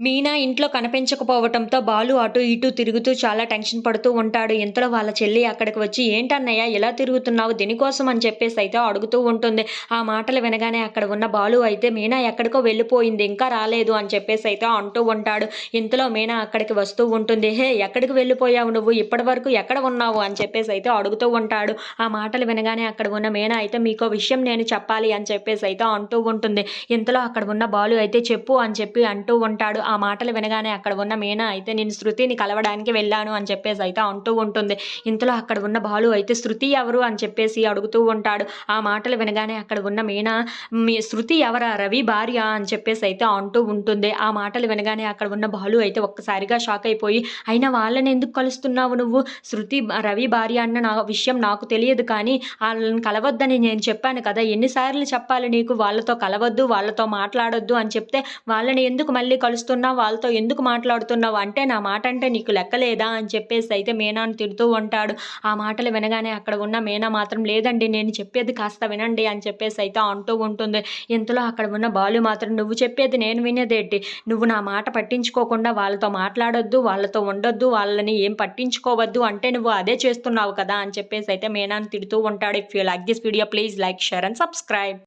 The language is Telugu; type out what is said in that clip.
మీనా ఇంట్లో కనిపించకపోవటంతో బాలు అటు ఇటు తిరుగుతూ చాలా టెన్షన్ పడుతూ ఉంటాడు. ఇంతలో వాళ్ళ చెల్లి అక్కడికి వచ్చి ఏంటన్నయ్య ఎలా తిరుగుతున్నావు? దేనికోసం అని చెప్పేసి అయితే అడుగుతూ ఉంటుంది. ఆ మాటలు వినగానే అక్కడ ఉన్న బాలు అయితే మీనా ఎక్కడికో వెళ్ళిపోయింది ఇంకా రాలేదు అని చెప్పేసి అయితే అంటూ ఉంటాడు. ఇంతలో మీనా అక్కడికి వస్తూ ఉంటుంది. హే ఎక్కడికి వెళ్ళిపోయావు నువ్వు? ఇప్పటి వరకు ఎక్కడ ఉన్నావు? అని చెప్పేసి అయితే అడుగుతూ ఉంటాడు. ఆ మాటలు వినగానే అక్కడ ఉన్న మీనా అయితే మీకో విషయం నేను చెప్పాలి అని చెప్పేసి అయితే అంటూ ఉంటుంది. ఇంతలో అక్కడ ఉన్న బాలు అయితే చెప్పు అని చెప్పి అంటూ ఉంటాడు. ఆ మాటలు వినగానే అక్కడ ఉన్న మీనా అయితే నేను శృతిని కలవడానికి వెళ్ళాను అని చెప్పేసి అయితే అంటూ ఉంటుంది. ఇంతలో అక్కడ ఉన్న బాలు అయితే శృతి ఎవరు? అని చెప్పేసి అడుగుతూ ఉంటాడు. ఆ మాటలు వినగానే అక్కడ ఉన్న మీనా మీ శృతి ఎవరా? రవి భార్య? అని చెప్పేసి అయితే అంటూ ఉంటుంది. ఆ మాటలు వినగానే అక్కడ ఉన్న బాలు అయితే ఒక్కసారిగా షాక్ అయిపోయి అయినా వాళ్ళని ఎందుకు కలుస్తున్నావు నువ్వు? శృతి రవి భార్య అన్న నా విషయం నాకు తెలియదు కానీ వాళ్ళని కలవద్దని నేను చెప్పాను కదా. ఎన్నిసార్లు చెప్పాలి నీకు? వాళ్ళతో కలవద్దు వాళ్ళతో మాట్లాడొద్దు అని చెప్తే వాళ్ళని ఎందుకు మళ్ళీ కలుస్తున్నావు? వాళ్ళతో ఎందుకు మాట్లాడుతున్నావు? అంటే నా మాట అంటే నీకు లెక్కలేదా? అని చెప్పేసి అయితే మీనాను తిడుతూ ఉంటాడు. ఆ మాటలు వినగానే అక్కడ ఉన్న మీనా మాత్రం లేదండి నేను చెప్పేది కాస్త వినండి అని చెప్పేసి అయితే అంటూ ఉంటుంది. ఇంతలో అక్కడ ఉన్న బాలు మాత్రం నువ్వు చెప్పేది నేను వినేదేంటి నువ్వు నా మాట పట్టించుకోకుండా వాళ్ళతో మాట్లాడొద్దు వాళ్ళతో ఉండొద్దు వాళ్ళని ఏం పట్టించుకోవద్దు. అంటే నువ్వు అదే చేస్తున్నావు కదా? అని చెప్పేసి అయితే మీనాను తిడుతూ ఉంటాడు. If you like this video please like share and subscribe